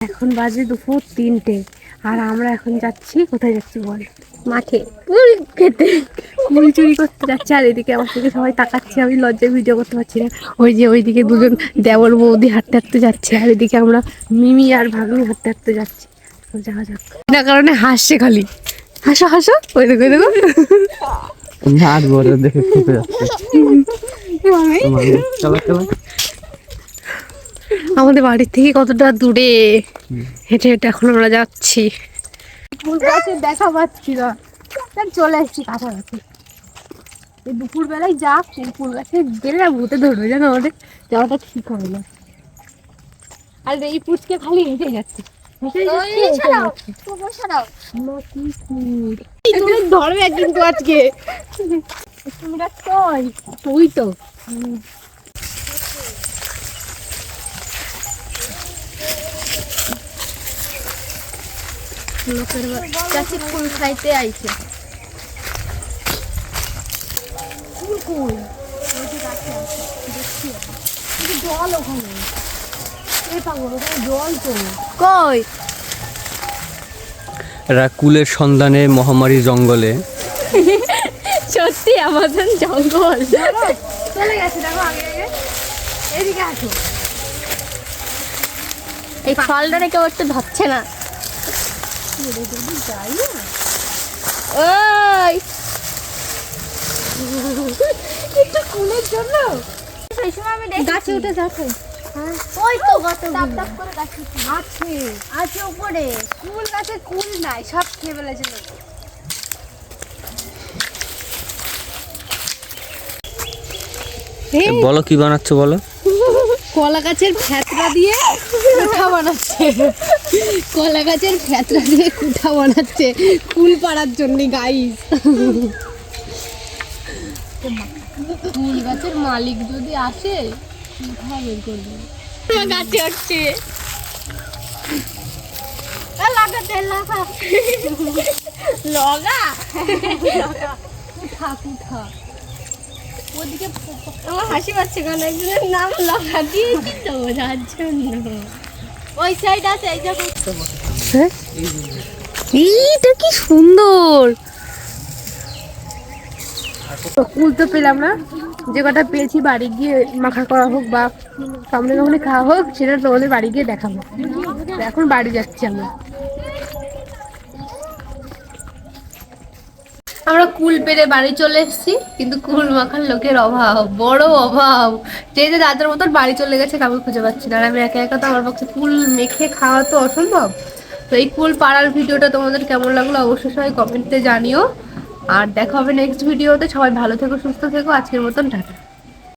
এখন বাজে দুপুর তিনটে আর আমরা এখন যাচ্ছি কোথায় যাচ্ছি বল? মাঠে। কুল খেতে। চুরি করতে যাচ্ছে আর এদিকে আমার থেকে সবাই তাকাচ্ছে আমি লজ্জায় ভিডিও করতে পারছি না। ওই যে ওইদিকে দুজন দেওর বৌদি হাঁটতে হাঁটতে যাচ্ছে আর এদিকে আমরা মিমি আর ভাগ্নি হাঁটতে হাঁটতে যাচ্ছি। যাওয়া যাক। না কারণে হাসছে খালি। হাসো হাসো। ওই দেখো ওই দেখো। দেখে চলো চলো। আমাদের বাড়ির থেকে কতটা দূরে? হেঁটে হেঁটে এখন আমরা যাচ্ছি। ফুল গাছে দেখা পাচ্ছি না। চলে এসেছি কাছাকাছি। এই দুপুর বেলায় যা ফুল গাছে গেলে না ভূতে ধরবে জানো আমাদের? যাওয়াটা ঠিক হবে না। আর এই পুচকে খালি হেঁটে যাচ্ছে। ধরবে কিন্তু আজকে তুই তো। লোকের কাছে ফুল খাইতে আইছে। ফুল কই? জল ওখানে। এ পাগল ওখানে জল তো কই? এরা কুলের সন্ধানে মহামারী জঙ্গলে। সত্যি আমাজন জঙ্গল। চলে গেছে দেখো আগে আগে। এদিকে আসো। এই ফলটা কেউ একটু ধরছে না। যাই না ওই একটু কুলের জন্য? সেই সময় আমি দেখি গাছে উঠে যাচ্ছে ওই তো কত টাপ টাপ করে গাছ আছে আছে উপরে। কুল গাছে কুল নাই সব খেয়ে ফেলেছে। বলো কি বানাচ্ছ বলো? কলা গাছের ফ্যাতরা দিয়ে কুঠা বানাচ্ছে। কলা গাছের ফ্যাতরা দিয়ে কুঠা বানাচ্ছে। কুল পাড়ার জন্যে গাইস কুল গাছের মালিক যদি আসে কুঠা বের করবে। গাছে লাগাতে লাগা? লগা। কুঠা কুঠা। আমার হাসি পাচ্ছে কারণ একজনের নাম লগা দিয়েছি তো যার জন্য। ওই সাইড আছে, এই দেখো এইটা কি সুন্দর। কুল তো পেলাম না, যে কটা পেয়েছি, বাড়ি গিয়ে মাখা করা হোক বা সামনে সামনে খাওয়া হোক, সেটা তোমাদের বাড়ি গিয়ে দেখাবো। এখন বাড়ি যাচ্ছি আমরা। আমরা কুল পেরে বাড়ি চলে এসেছি, কিন্তু কুল মাখার লোকের অভাব, বড় অভাব। যে যে দাদার মতন বাড়ি চলে গেছে, কাউকে খুঁজে পাচ্ছি না। আর আমি একা একা তো আমার পক্ষে কুল মেখে খাওয়া তো অসম্ভব। তো এই কুল পাড়ার ভিডিওটা তোমাদের কেমন লাগল অবশ্যই সবাই কমেন্টে জানিও। আর দেখা হবে নেক্সট ভিডিওতে সবাই ভালো থেকো, সুস্থ থেকো। আজকের মতন টাটা।